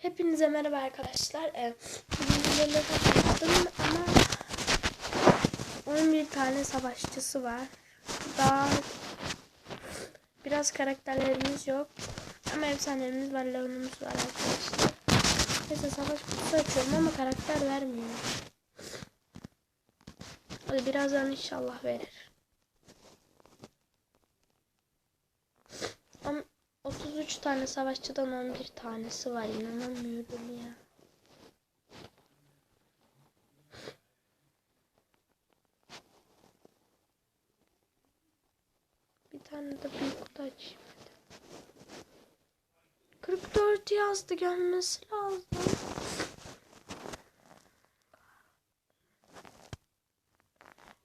Hepinize merhaba arkadaşlar. Ee, bugün yaptım ama 11 tane savaşçısı var. Daha biraz karakterlerimiz yok. Ama efsanelerimiz var, leonumuz var arkadaşlar. Neyse savaş kutusu açıyorum ama karakter vermiyor. Hadi birazdan inşallah verir. Ama 33 tane savaşçıdan 11 tanesi var. İnanamıyorum ya. Bir tane de büyük kutu açayım hadi. 44 yazdı gelmesi lazım.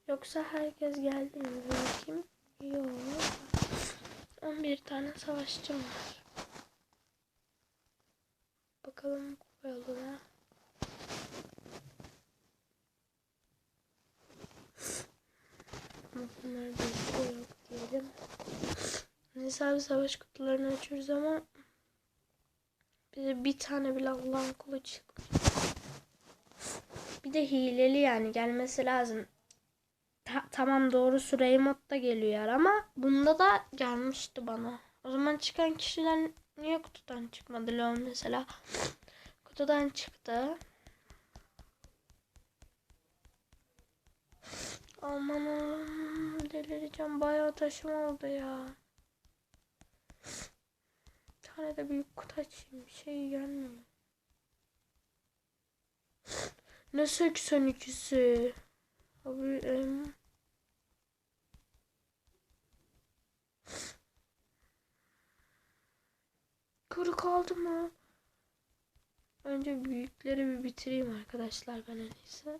Yoksa herkes geldi mi? Bakayım. Yok. 11 tane savaşçım var. Bakalım kupa yoluna. Bunlar bizde yok diyelim. Neyse abi savaş kutularını açıyoruz ama bize bir tane bile Allah'ın kulu çıkmış. Bir de hileli yani gelmesi lazım. Ta- tamam doğru süreyi modda geliyor ama bunda da gelmişti bana. O zaman çıkan kişiler niye kutudan çıkmadı Leon mesela? Kutudan çıktı. Aman Allah'ım delireceğim. Bayağı taşım oldu ya. Bir tane de büyük kutu açayım. Bir şey gelmiyor. Ne 82'si? Abi em... Kuru kaldı mı? Önce büyükleri bir bitireyim arkadaşlar ben en iyisi.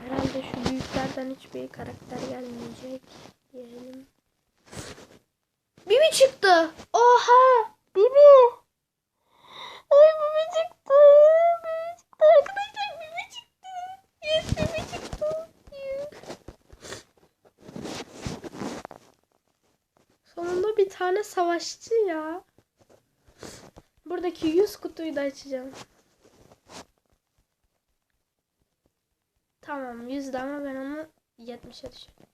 Herhalde şu büyüklerden hiçbir karakter gelmeyecek diyelim. Bibi çıktı. Oha! Bibi. Ay Bibi çıktı. Bibi çıktı arkadaşlar. Bibi çıktı. Yes Bibi çıktı. Yes. Sonunda bir tane savaşçı ya. Buradaki 100 kutuyu da açacağım. Tamam 100 de ama ben onu 70'e düşürdüm.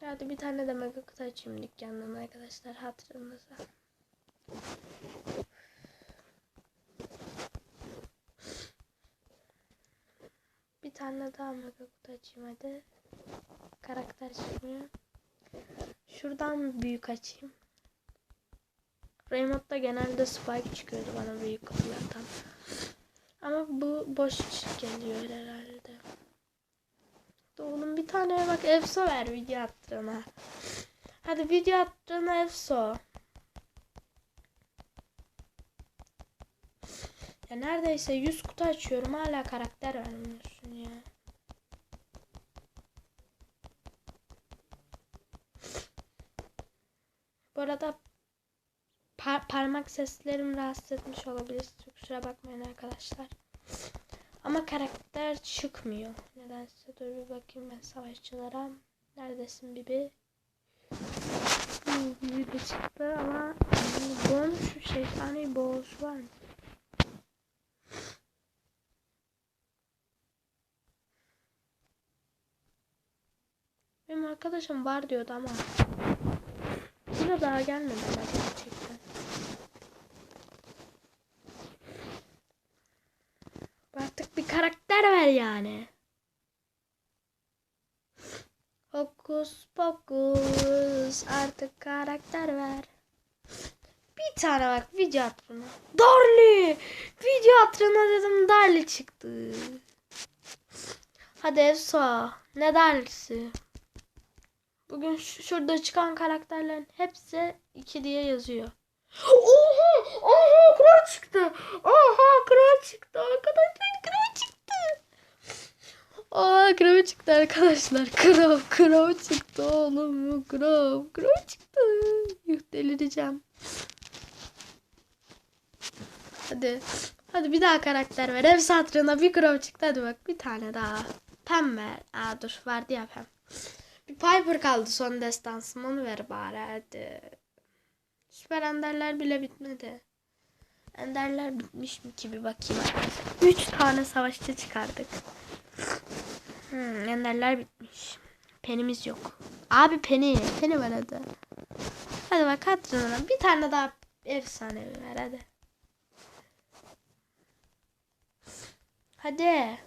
Hadi bir tane de mega kutu açayım dükkandan arkadaşlar hatırınıza. Bir tane daha mega kutu açayım hadi. Karakter çıkmıyor. Şuradan büyük açayım. Remote'da genelde Spike çıkıyordu bana büyük kutulardan. Ama bu boş geliyor herhalde. Oğlum bir tane bak Efso ver video attığına. Hadi video attığına Efso. Ya neredeyse 100 kutu açıyorum hala karakter vermiyorsun ya. Bu arada par- parmak seslerim rahatsız etmiş olabilir. Kusura bakmayın arkadaşlar. Ama karakter çıkmıyor. Nedense dur bir bakayım ben savaşçılara. Neredesin Bibi? Bibi çıktı ama bon şu şeytani boğusu var mı? Benim arkadaşım var diyordu ama Daha gelmedi ama gerçekten. Artık bir karakter ver yani. Hokus pokus artık karakter ver. Bir tane bak video hatırına. Darli. Video hatırına dedim Darli çıktı. Hadi Efsa. Ne dersi? Bugün şu- şurada çıkan karakterlerin hepsi 2 diye yazıyor. Oha! Oha! Kral çıktı. Oha! Kral çıktı. Arkadaşlar kral çıktı. Aa kral çıktı arkadaşlar. Kral, kral çıktı oğlum. Kral, kral çıktı. Yuh delireceğim. Hadi. Hadi bir daha karakter ver. Ev satrına bir kral çıktı. Hadi bak bir tane daha. Pem ver. Aa dur vardı ya pem. Bir Piper kaldı son destansım onu ver bari hadi. Süper Ender'ler bile bitmedi. Enderler bitmiş mi ki bir bakayım. 3 tane savaşçı çıkardık. Hmm, enderler bitmiş. Penimiz yok. Abi peni. Peni var hadi. Hadi bak hatırına. Bir tane daha efsane ver hadi. Hadi.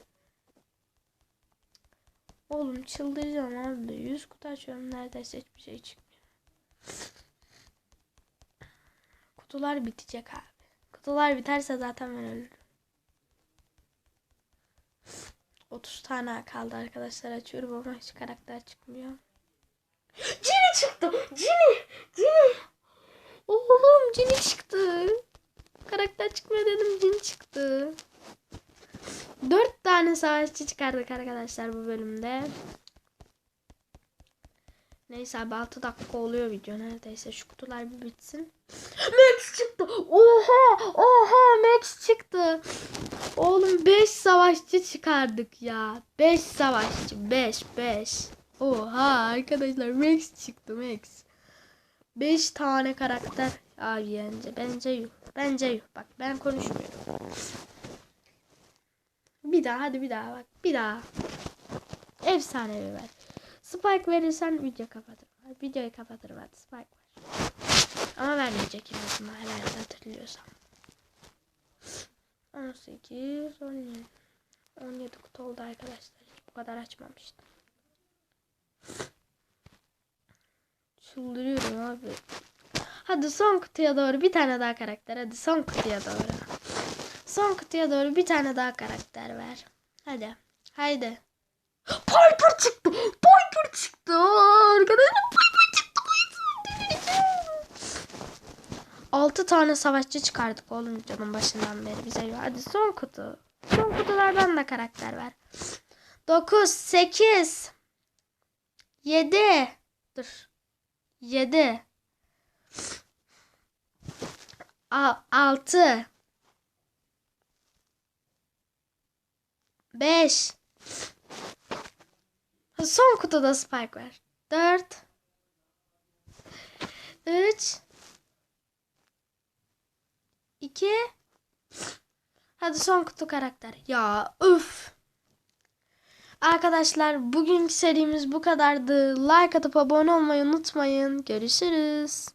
Oğlum çıldıracağım abi. 100 kutu açıyorum neredeyse hiçbir şey çıkmıyor. Kutular bitecek abi. Kutular biterse zaten ben ölürüm. 30 tane kaldı arkadaşlar açıyorum ama hiç karakter çıkmıyor. Cini çıktı. Cini. Cini. Oğlum Cini çıktı. Karakter çıkmıyor dedim Cini çıktı. 4 tane savaşçı çıkardık arkadaşlar bu bölümde. Neyse abi 6 dakika oluyor video neredeyse. Şu kutular bir bitsin. Max çıktı. Oha! Oha Max çıktı. Oğlum 5 savaşçı çıkardık ya. 5 savaşçı. 5 5. Oha arkadaşlar Max çıktı Max. 5 tane karakter. Abi bence bence yuh. Bence yuh. Bak ben konuşmuyorum. Bir daha hadi bir daha bak. Bir daha. Efsane bir ver. Spike verirsen video kapatırım. Videoyu kapatırım hadi Spike ver. Ama vermeyecek en azından herhalde hatırlıyorsam. 18, 17. 17 kutu oldu arkadaşlar. Hiç bu kadar açmamıştım. Çıldırıyorum abi. Hadi son kutuya doğru bir tane daha karakter. Hadi son kutuya doğru. Son kutuya doğru bir tane daha karakter ver. Hadi. Haydi. Piper çıktı. Piper çıktı. Arkadaşlar Piper çıktı. 6 tane savaşçı çıkardık oğlum canın başından beri bize. Hadi son kutu. Son kutulardan da karakter ver. 9, 8, 7. Dur. 7. 6. 5. Son kutuda Spike var. 4. 3. 2. Hadi son kutu karakter. Ya üf. Arkadaşlar bugünkü serimiz bu kadardı. Like atıp abone olmayı unutmayın. Görüşürüz.